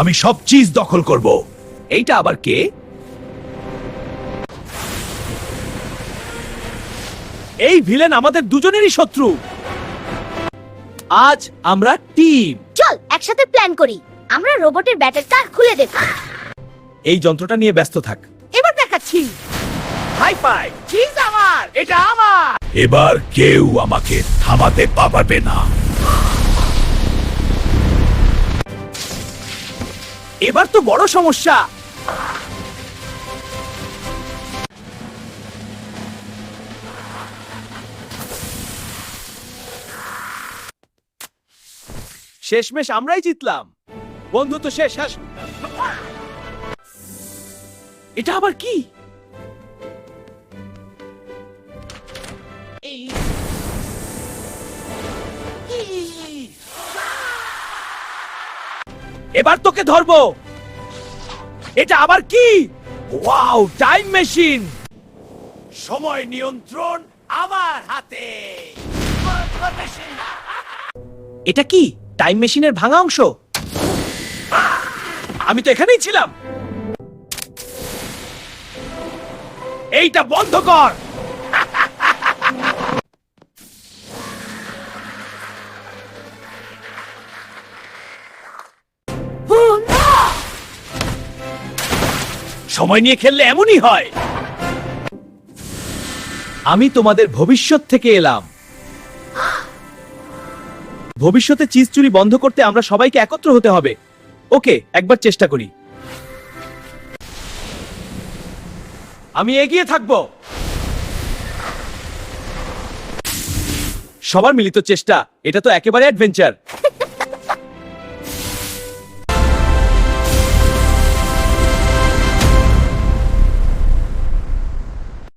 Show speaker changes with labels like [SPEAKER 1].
[SPEAKER 1] আমি সব চিজ দখল করব।
[SPEAKER 2] এইটা আবার কে? এই ভিলেন আমাদের দুজনেরই শত্রু। আজ আমরা টিম।
[SPEAKER 3] চল একসাথে প্ল্যান করি। আমরা রোবটের ব্যাটের তার খুলে দেব।
[SPEAKER 2] এই যন্ত্রটা নিয়ে ব্যস্ত থাক।
[SPEAKER 3] এবার দেখাচ্ছি।
[SPEAKER 2] হাই ফাই চিজ আমার এটা আমার।
[SPEAKER 1] এবার কেউ আমাকে থামাতে পারবে না।
[SPEAKER 2] এবার তো বড় সমস্যা। শেষমেশ আমরাই জিতলাম। বন্ধু তো শেষ শেষ। এটা আবার কি? এবার তোকে ধরবো। এটা আবার কি? Wow time machine. সময় নিয়ন্ত্রণ আমার হাতে। এটা কি? টাইম মেশিনের ভাঙা অংশ? আমি তো এখানেই ছিলাম। এইটা বন্ধ কর। সময় নিয়ে খেললে এমনই হয়। আমি তোমাদের ভবিষ্যৎ থেকে এলাম। ভবিষ্যতে চিজ চুরি বন্ধ করতে আমরা সবাইকে একত্র হতে হবে। ওকে, একবার চেষ্টা করি। আমি এগিয়ে থাকব। সবার মিলিত চেষ্টা, এটা তো একেবারে অ্যাডভেঞ্চার